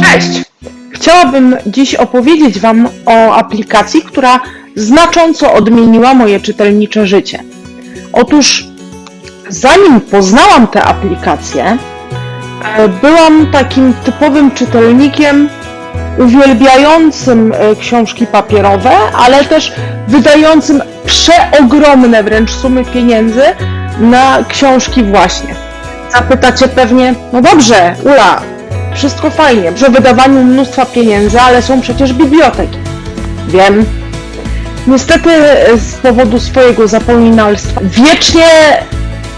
Cześć! Chciałabym dziś opowiedzieć Wam o aplikacji, która znacząco odmieniła moje czytelnicze życie. Otóż, zanim poznałam tę aplikację, e, byłam takim typowym czytelnikiem uwielbiającym e, książki papierowe, ale też wydającym przeogromne wręcz sumy pieniędzy na książki właśnie. Zapytacie pewnie, no dobrze, Ula, wszystko fajnie, przy wydawaniu mnóstwa pieniędzy, ale są przecież biblioteki. Wiem. Niestety e, z powodu swojego zapominalstwa wiecznie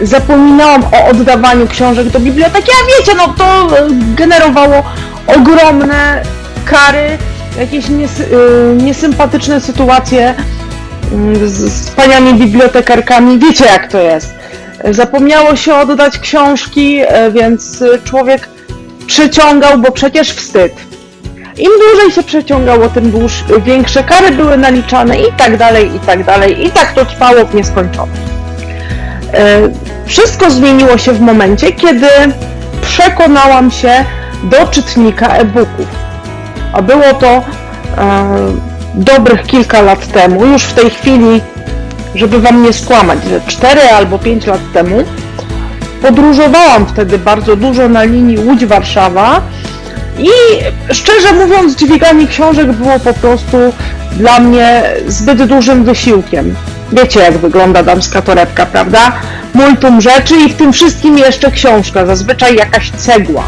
zapominałam o oddawaniu książek do biblioteki, a wiecie, no to e, generowało ogromne kary, jakieś nies, e, niesympatyczne sytuacje z, z paniami bibliotekarkami. Wiecie jak to jest. Zapomniało się oddać książki, e, więc człowiek przeciągał, bo przecież wstyd. Im dłużej się przeciągało, tym dłuż, większe kary były naliczane i tak dalej, i tak dalej. I tak to trwało w nieskończoność. E, Wszystko zmieniło się w momencie, kiedy przekonałam się do czytnika e-booków. A było to e, dobrych kilka lat temu, już w tej chwili, żeby Wam nie skłamać, że 4 albo 5 lat temu, podróżowałam wtedy bardzo dużo na linii Łódź-Warszawa i szczerze mówiąc dźwiganie książek było po prostu dla mnie zbyt dużym wysiłkiem. Wiecie jak wygląda damska torebka, prawda? Multum rzeczy i w tym wszystkim jeszcze książka, zazwyczaj jakaś cegła.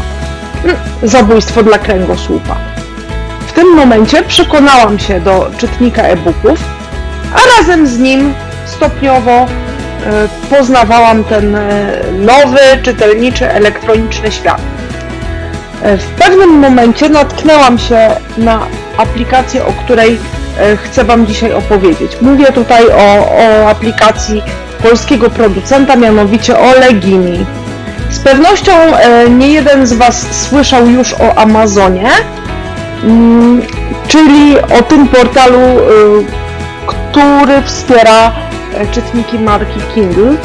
Mm, Zabójstwo dla kręgosłupa. Momencie przekonałam się do czytnika e-booków, a razem z nim stopniowo e, poznawałam ten e, nowy, czytelniczy, elektroniczny świat. E, W pewnym momencie natknęłam się na aplikację, o której chcę Wam dzisiaj opowiedzieć. Mówię tutaj o, o aplikacji polskiego producenta, mianowicie o Legimi. Z pewnością nie jeden z Was słyszał już o Amazonie, czyli o tym portalu, e, który wspiera e, czytniki marki Kindle.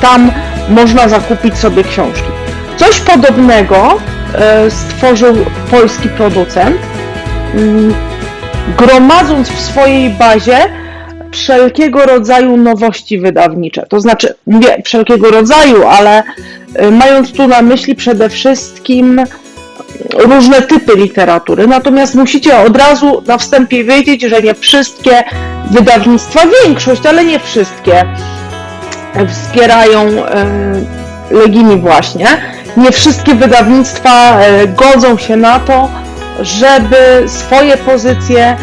Tam można zakupić sobie książki. Coś podobnego e, stworzył polski producent, mm, gromadząc w swojej bazie wszelkiego rodzaju nowości wydawnicze. To znaczy, mówię wszelkiego rodzaju, ale e, mając tu na myśli przede wszystkim różne typy literatury. Natomiast musicie od razu na wstępie wiedzieć, że nie wszystkie wydawnictwa, większość, ale nie wszystkie wspierają e, Legimi właśnie. Nie wszystkie wydawnictwa e, godzą się na to, żeby swoje pozycje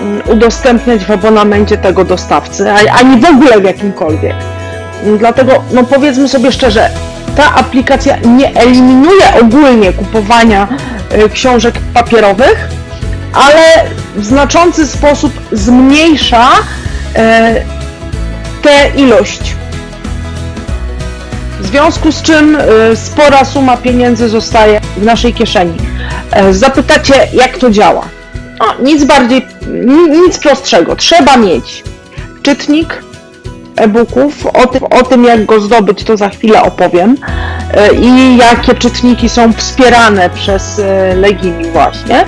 mm, udostępniać w abonamencie tego dostawcy, ani w ogóle w jakimkolwiek. Dlatego, no powiedzmy sobie szczerze, ta aplikacja nie eliminuje ogólnie kupowania e, książek papierowych, ale w znaczący sposób zmniejsza e, tę ilość. W związku z czym e, spora suma pieniędzy zostaje w naszej kieszeni. E, Zapytacie, jak to działa? No, nic bardziej, ni- nic prostszego. Trzeba mieć czytnik e-booków. O tym, o tym, jak go zdobyć, to za chwilę opowiem. E, I jakie czytniki są wspierane przez e, Legimi właśnie.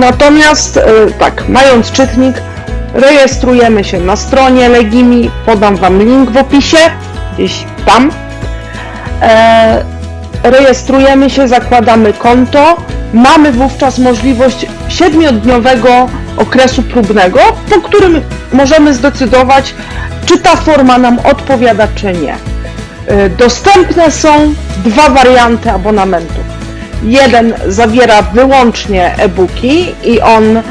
Natomiast e, tak, mając czytnik, rejestrujemy się na stronie Legimi. Podam Wam link w opisie, gdzieś tam. Rejestrujemy się, zakładamy konto. Mamy wówczas możliwość siedmiodniowego okresu próbnego, po którym możemy zdecydować, czy ta forma nam odpowiada, czy nie. E, Dostępne są dwa warianty abonamentu. Jeden zawiera wyłącznie e-booki i on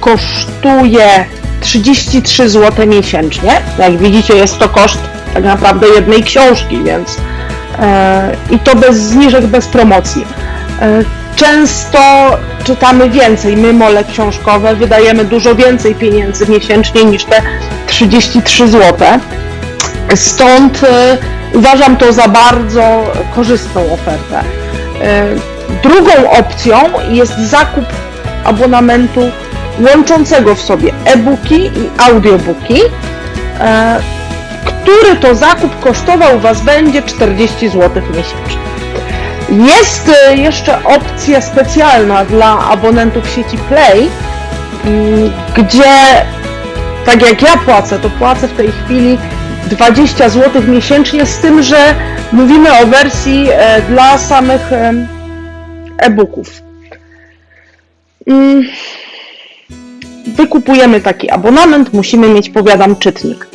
kosztuje 33 zł miesięcznie. Jak widzicie, jest to koszt tak naprawdę jednej książki, więc e, i to bez zniżek, bez promocji. Często czytamy więcej, my mole książkowe wydajemy dużo więcej pieniędzy miesięcznie niż te 33 zł. Stąd e, uważam to za bardzo korzystną ofertę. E, Drugą opcją jest zakup abonamentu łączącego w sobie e-booki i audiobooki, e, który to zakup kosztował Was będzie 40 zł miesięcznie. Jest e, jeszcze opcja specjalna dla abonentów sieci Play, mm, gdzie tak jak ja płacę, to płacę w tej chwili 20 zł miesięcznie, z tym, że mówimy o wersji e, dla samych e-booków. Mm, Wykupujemy taki abonament, musimy mieć, powiadam, czytnik.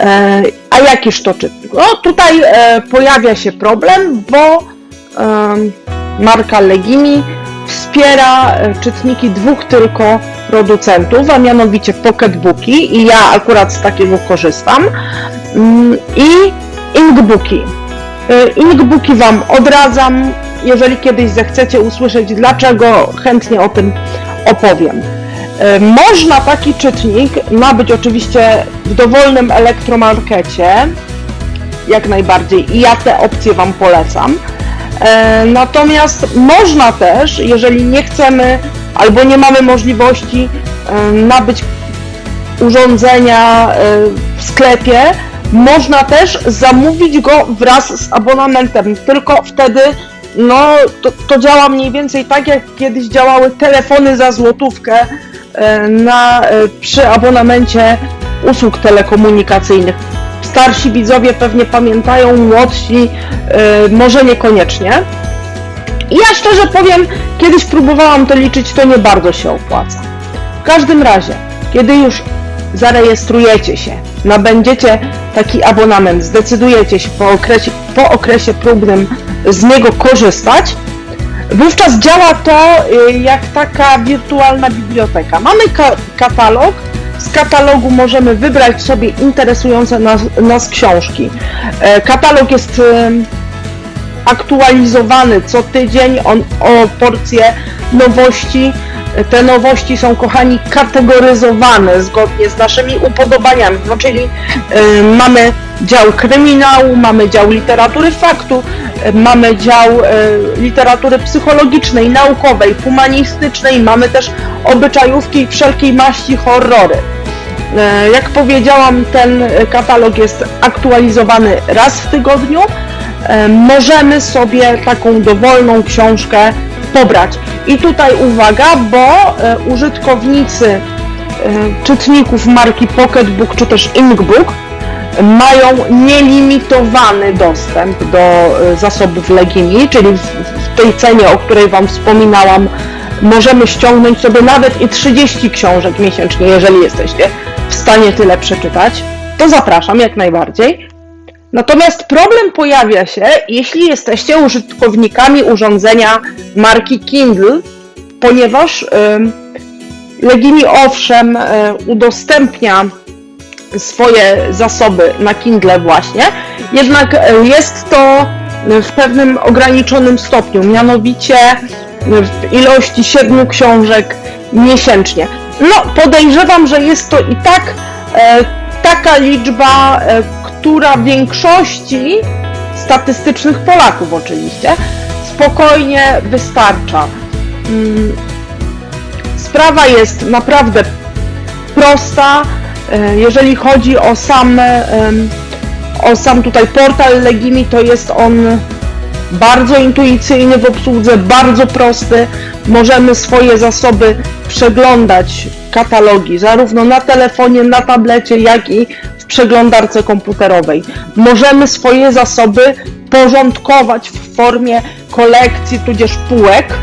E, A jakiż to czytnik? No tutaj pojawia się problem, bo marka Legimi wspiera e, czytniki dwóch tylko producentów, a mianowicie Pocketbooki i ja akurat z takiego korzystam mm, i Inkbooki. E, Inkbooki Wam odradzam, jeżeli kiedyś zechcecie usłyszeć dlaczego, chętnie o tym opowiem. E, Można taki czytnik nabyć oczywiście w dowolnym elektromarkecie, jak najbardziej i ja te opcje Wam polecam. E, Natomiast można też, jeżeli nie chcemy albo nie mamy możliwości e, nabyć urządzenia e, w sklepie, można też zamówić go wraz z abonamentem. Tylko wtedy no, to, to działa mniej więcej tak, jak kiedyś działały telefony za złotówkę na, przy abonamencie usług telekomunikacyjnych. Starsi widzowie pewnie pamiętają, młodsi e, może niekoniecznie. I ja szczerze powiem, kiedyś próbowałam to liczyć, to nie bardzo się opłaca. W każdym razie, kiedy już zarejestrujecie się, nabędziecie taki abonament, zdecydujecie się po okresie, po okresie próbnym z niego korzystać, wówczas działa to y, jak taka wirtualna biblioteka. Mamy ka- katalog, z katalogu możemy wybrać sobie interesujące nas, nas książki. E, Katalog jest ym, aktualizowany co tydzień on, o porcję nowości. Te nowości są, kochani, kategoryzowane zgodnie z naszymi upodobaniami. No, czyli y, mamy dział kryminału, mamy dział literatury faktu, y, mamy dział y, literatury psychologicznej, naukowej, humanistycznej, mamy też obyczajówki i wszelkiej maści horrory. E, Jak powiedziałam, ten katalog jest aktualizowany raz w tygodniu. E, Możemy sobie taką dowolną książkę pobrać. I tutaj uwaga, bo e, użytkownicy e, czytników marki Pocketbook czy też Inkbook mają nielimitowany dostęp do e, zasobów Legimi, czyli w, tej cenie, o której Wam wspominałam, możemy ściągnąć sobie nawet i 30 książek miesięcznie, jeżeli jesteście w stanie tyle przeczytać. To zapraszam jak najbardziej. Natomiast problem pojawia się, jeśli jesteście użytkownikami urządzenia marki Kindle, ponieważ ym, Legimi owszem y, udostępnia swoje zasoby na Kindle właśnie, jednak y, jest to w pewnym ograniczonym stopniu, mianowicie w ilości 7 książek miesięcznie. No, podejrzewam, że jest to i tak e, taka liczba, e, która większości statystycznych Polaków oczywiście spokojnie wystarcza. Mm, Sprawa jest naprawdę prosta, e, jeżeli chodzi o sam, o sam tutaj portal Legimi, to jest on bardzo intuicyjny w obsłudze, bardzo prosty. Możemy swoje zasoby przeglądać, katalogi, zarówno na telefonie, na tablecie, jak i w przeglądarce komputerowej. Możemy swoje zasoby porządkować w formie kolekcji tudzież półek.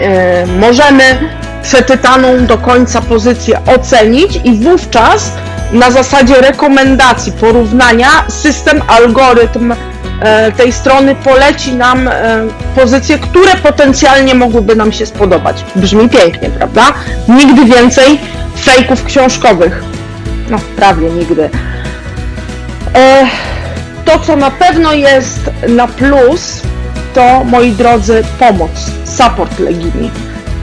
E, Możemy przeczytaną do końca pozycję ocenić i wówczas na zasadzie rekomendacji, porównania system, algorytm e, tej strony poleci nam e, pozycje, które potencjalnie mogłyby nam się spodobać. Brzmi pięknie, prawda? Nigdy więcej fejków książkowych. No, prawie nigdy. E, To, co na pewno jest na plus, to moi drodzy, pomoc, support Legimi.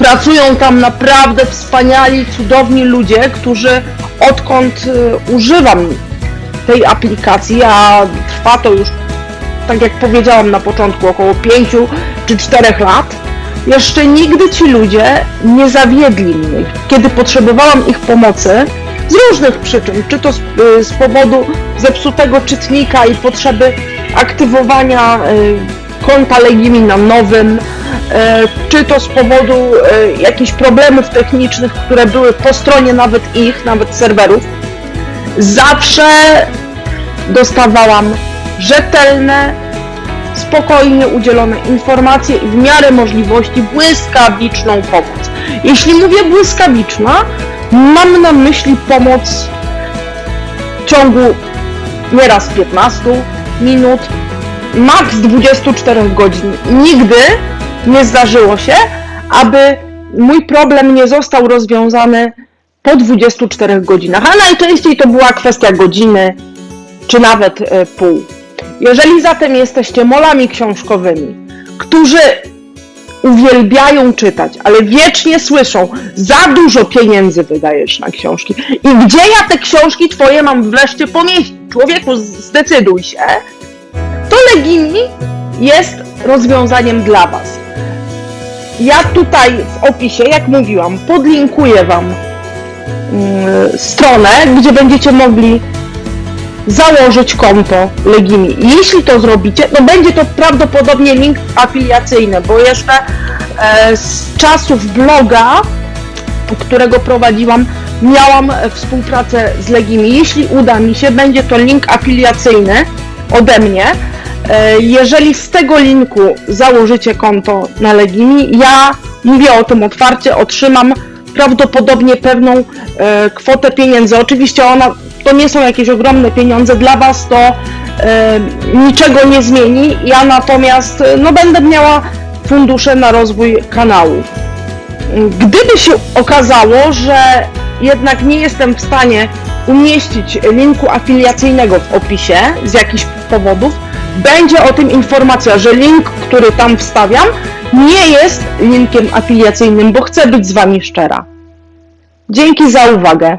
Pracują tam naprawdę wspaniali, cudowni ludzie, którzy odkąd y, używam tej aplikacji, a trwa to już, tak jak powiedziałam na początku, około 5 czy 4 lat, jeszcze nigdy ci ludzie nie zawiedli mnie. Kiedy potrzebowałam ich pomocy, z różnych przyczyn, czy to z, y, z powodu zepsutego czytnika i potrzeby aktywowania y, konta Legimi na nowym, czy to z powodu y, jakichś problemów technicznych, które były po stronie nawet ich, nawet serwerów. Zawsze dostawałam rzetelne, spokojnie udzielone informacje i w miarę możliwości błyskawiczną pomoc. Jeśli mówię błyskawiczna, mam na myśli pomoc w ciągu nieraz 15 minut, maks 24 godzin. Nigdy nie zdarzyło się, aby mój problem nie został rozwiązany po 24 godzinach, a najczęściej to była kwestia godziny, czy nawet e, pół. Jeżeli zatem jesteście molami książkowymi, którzy uwielbiają czytać, ale wiecznie słyszą, za dużo pieniędzy wydajesz na książki i gdzie ja te książki twoje mam wreszcie pomieścić? Człowieku, zdecyduj się. To Legimi jest rozwiązaniem dla Was. Ja tutaj w opisie, jak mówiłam, podlinkuję Wam mm, stronę, gdzie będziecie mogli założyć konto Legimi. Jeśli to zrobicie, to będzie to prawdopodobnie link afiliacyjny, bo jeszcze e, z czasów bloga, którego prowadziłam, miałam e, współpracę z Legimi. Jeśli uda mi się, będzie to link afiliacyjny ode mnie. E, Jeżeli z tego linku założycie konto na Legimi, ja mówię o tym otwarcie, otrzymam prawdopodobnie pewną e, kwotę pieniędzy. Oczywiście ona to nie są jakieś ogromne pieniądze, dla Was to e, niczego nie zmieni. Ja natomiast no, będę miała fundusze na rozwój kanału. Gdyby się okazało, że jednak nie jestem w stanie umieścić linku afiliacyjnego w opisie z jakichś powodów, będzie o tym informacja, że link, który tam wstawiam, nie jest linkiem afiliacyjnym, bo chcę być z Wami szczera. Dzięki za uwagę.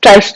Cześć!